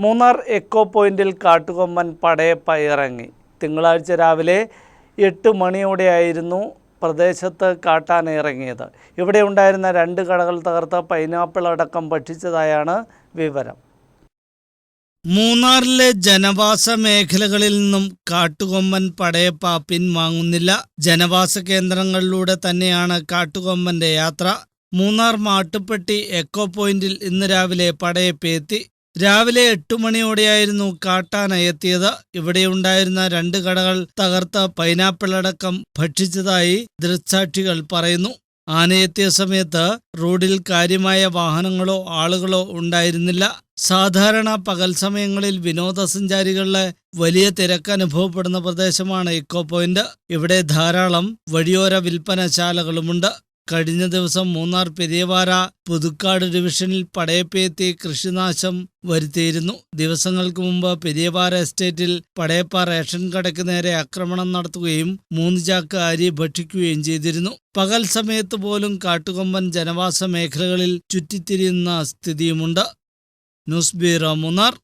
Munnar echo പോയിന്റിൽ കാട്ടുകൊമ്പൻ പടയപ്പ ഇറങ്ങി. തിങ്കളാഴ്ച രാവിലെ എട്ട് മണിയോടെയായിരുന്നു പ്രദേശത്ത് കാട്ടാന ഇറങ്ങിയത്. ഇവിടെ ഉണ്ടായിരുന്ന രണ്ട് കടകൾ തകർത്ത് പൈനാപ്പിൾ അടക്കം ഭക്ഷിച്ചതായാണ് വിവരം. മൂന്നാറിലെ ജനവാസ മേഖലകളിൽ നിന്നും കാട്ടുകൊമ്പൻ പടയപ്പ പിൻവാങ്ങുന്നില്ല. ജനവാസ കേന്ദ്രങ്ങളിലൂടെ തന്നെയാണ് കാട്ടുകൊമ്പന്റെ യാത്ര. മൂന്നാർ മാട്ടുപ്പെട്ടി എക്കോ പോയിന്റിൽ ഇന്ന് രാവിലെ പടയപ്പ എത്തി. രാവിലെ എട്ടു മണിയോടെയായിരുന്നു കാട്ടാന എത്തിയത്. ഇവിടെയുണ്ടായിരുന്ന രണ്ട് കടകൾ തകർത്ത് പൈനാപ്പിൾ അടക്കം ഭക്ഷിച്ചതായി ദൃക്സാക്ഷികൾ പറയുന്നു. ആനയെത്തിയ സമയത്ത് റോഡിൽ കാര്യമായ വാഹനങ്ങളോ ആളുകളോ ഉണ്ടായിരുന്നില്ല. സാധാരണ പകൽ സമയങ്ങളിൽ വിനോദസഞ്ചാരികളുടെ വലിയ തിരക്ക് അനുഭവപ്പെടുന്ന പ്രദേശമാണ് ഇക്കോ പോയിന്റ്. ഇവിടെ ധാരാളം വഴിയോര വിൽപ്പനശാലകളുമുണ്ട്. കഴിഞ്ഞ ദിവസം മൂന്നാർ പെരിയവാര പുതുക്കാട് ഡിവിഷനിൽ പടയപ്പയെത്തി കൃഷിനാശം വരുത്തിയിരുന്നു. ദിവസങ്ങൾക്ക് മുമ്പ് പെരിയവാര എസ്റ്റേറ്റിൽ പടയപ്പ റേഷൻ കടയ്ക്ക് നേരെ ആക്രമണം നടത്തുകയും മൂന്ന് ചാക്ക് അരി ഭക്ഷിക്കുകയും ചെയ്തിരുന്നു. പകൽ സമയത്ത് പോലും കാട്ടുകൊമ്പൻ ജനവാസ മേഖലകളിൽ ചുറ്റിത്തിരിയുന്ന സ്ഥിതിയുമുണ്ട്. News bureau Munnar.